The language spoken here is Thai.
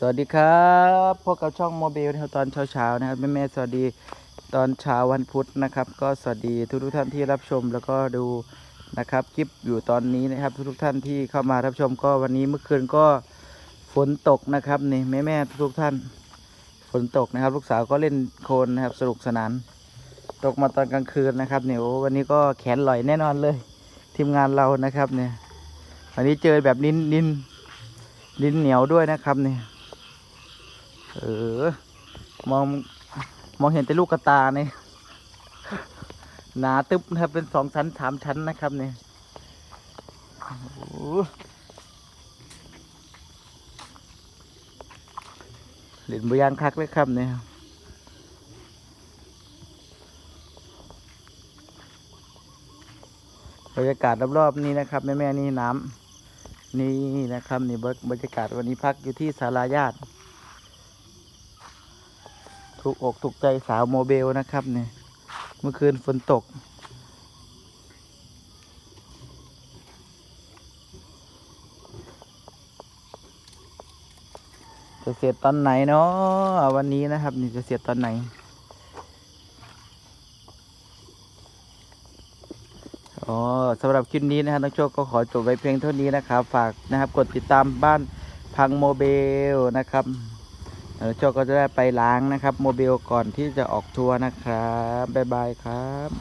สวัสดีครับพบกับช่องโมบิลนะครับตอนเช้าๆนะครับแม่แม่สวัสดีตอนเช้าวันพุธนะครับ ก็สวัสดีทุกทุกท่านที่รับชมแล้วก็ดูนะครับคลิปอยู่ตอนนี้นะครับ ทุกทุกท่านที่เข้ามารับชมก็วันนี้เมื่อคืนก็ฝนตกนะครับนี่แม่แม่ๆทุกท่านฝนตกนะครับ ลูกสาวก็เล่นโคลนนะครับสนุกสนาน ตกมาตอนกลางคืนนะครับเนี่ยวันนี้ก็แขนลอยแน่นอนเลย ทีมงานเรานะครับเนี่ยวันนี้เจอแบบนินนินดินเหนียวด้วยนะครับเนี่ย เออ มองมองเห็นแต่ลูกกระตาเนี่ยหนาตึ๊บนะครับเป็นสองชั้นสามชั้นนะครับเนี่ยโอ้โหเหรียญบยางคักเลยครับเนี่ยบรรยากาศรอบๆนี้นะครับแม่ๆนี่น้ำนี่นะครับนี่บรรยากาศวันนี้พักอยู่ที่สาราญาติ ถูกอกถูกใจสาวโมเบลนะครับเนี่ยเมื่อคืนฝนตก จะเสร็จตอนไหนเนาะวันนี้นะครับ นี่จะเสร็จตอนไหน อ๋อสำหรับคลิปนี้นะครับน้องโชคก็ขอจบไว้เพียงเท่านี้นะครับ ฝากนะครับ กดติดตามบ้านพังโมเบลนะครับ เออโชคก็จะได้ไปล้างนะครับ โมบิลก่อนที่จะออกทัวร์นะครับ บ๊ายบายครับ